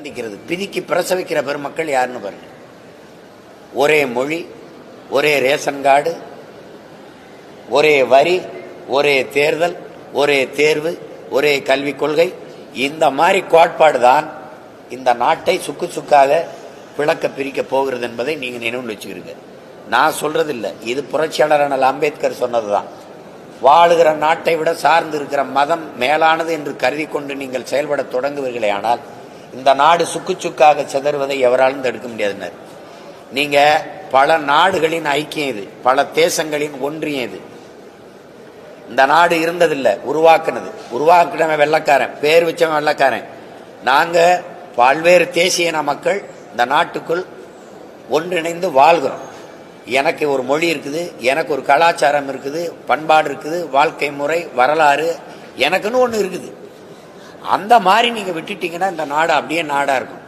சந்திக்கிறது பிதிக்கு பிரசவிக்கிற பெருமக்கள் யாருன்னு பாருங்க. ஒரே மொழி ஒரே ரேஷன் கார்டு ஒரே வரி ஒரே தேர்தல் ஒரே தேர்வு ஒரே கல்விக் கொள்கை. இந்த மாதிரி கோட்பாடு தான் இந்த நாட்டை சுக்கு சுக்காக பிளக்க பிரிக்க போகிறது என்பதை நீங்கள் நினைவு வச்சுக்கிறீங்க நான் சொல்றது இல்லை இது புரட்சியாளர் அண்ணல் அம்பேத்கர் சொன்னதுதான். வாழுகிற நாட்டை விட சார்ந்து இருக்கிற மதம் மேலானது என்று கருதி கொண்டு நீங்கள் செயல்பட தொடங்குவீர்களே ஆனால் இந்த நாடு சுக்கு சுக்காக சிதறுவதை எவராலும் தடுக்க முடியாதுனர் நீங்க பல நாடுகளின் ஐக்கியம் இது. பல தேசங்களின் ஒன்றியம் இது. இந்த நாடு இருந்ததில்லை உருவாக்குனது. உருவாக்குனவன் வெள்ளக்காரன் பேர் வச்சவன் வெள்ளக்காரன். நாங்க பல்வேறு தேசிய மக்கள் இந்த நாட்டுக்குள் ஒன்றிணைந்து வாழ்கிறோம். எனக்கு ஒரு மொழி இருக்குது எனக்கு ஒரு கலாச்சாரம் இருக்குது பண்பாடு இருக்குது வாழ்க்கை முறை வரலாறு எனக்குன்னு ஒன்று இருக்குது. அந்த மாதிரி நீங்க விட்டுட்டீங்கன்னா இந்த நாடு அப்படியே நாடா இருக்கும்.